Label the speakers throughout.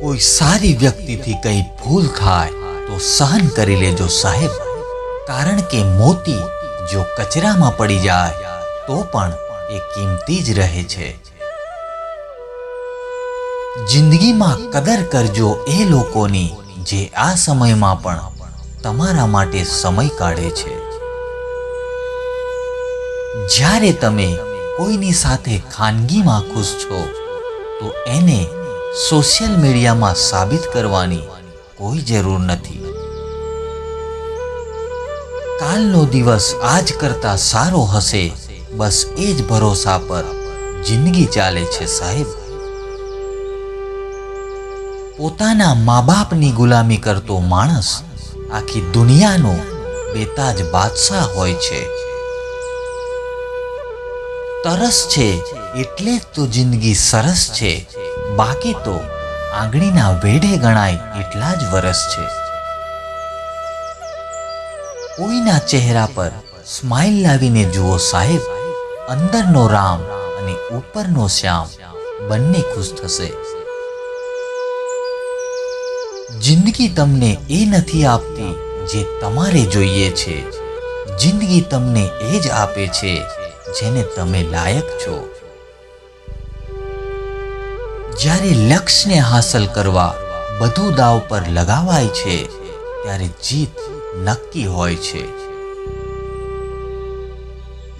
Speaker 1: કોઈ સારી વ્યક્તિથી કંઈ ભૂલ થાય, તો સહન કરી લેજો સાહેબ. કારણ કે મોતી જો કચરામાં પડી જાય, તો પણ એ કિંમતી જ રહે છે. જિંદગીમાં કદર કરજો એ લોકોની જે આ સમયમાં પણ તમારા માટે સમય કાઢે છે. જ્યારે તમે કોઈની સાથે ખાનગીમાં ખુશ છો, તો એને સોશિયલ મીડિયામાં સાબિત કરવાની કોઈ જરૂર નથી. કાલનો દિવસ આજ કરતા સારો હશે, બસ એ જ ભરોસા પર જિંદગી ચાલે છે સાહેબ. પોતાના મા બાપની ગુલામી કરતો માણસ આખી દુનિયાનો બેતાજ બાદશાહ હોય છે. તરસ છે, એટલે તો જિંદગી સરસ છે. બાકી તો આંગળીના વેઢે ગણાય એટલા જ વરસ છે. કોઈના ચહેરા પર સ્માઇલ લાવીને જુઓ સાહેબ, અંદરનો રામ અને ઉપરનો શ્યામ બંને ખુશ થશે. જિંદગી તમને એ નથી આપતી જે તમારે જોઈએ છે. જિંદગી તમને એ જ આપે છે જેને તમે લાયક છો. જ્યારે લક્ષ્યને હાંસલ કરવા બધું દાવ પર લગાવાય છે, ત્યારે જીત નક્કી હોય છે.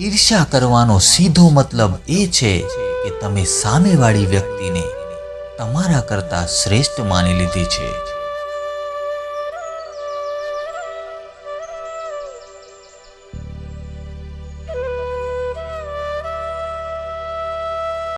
Speaker 1: ઈર્ષા કરવાનો સીધો મતલબ એ છે કે તમે સામેવાળી વ્યક્તિને તમારા કરતા શ્રેષ્ઠ માની લીધી છે.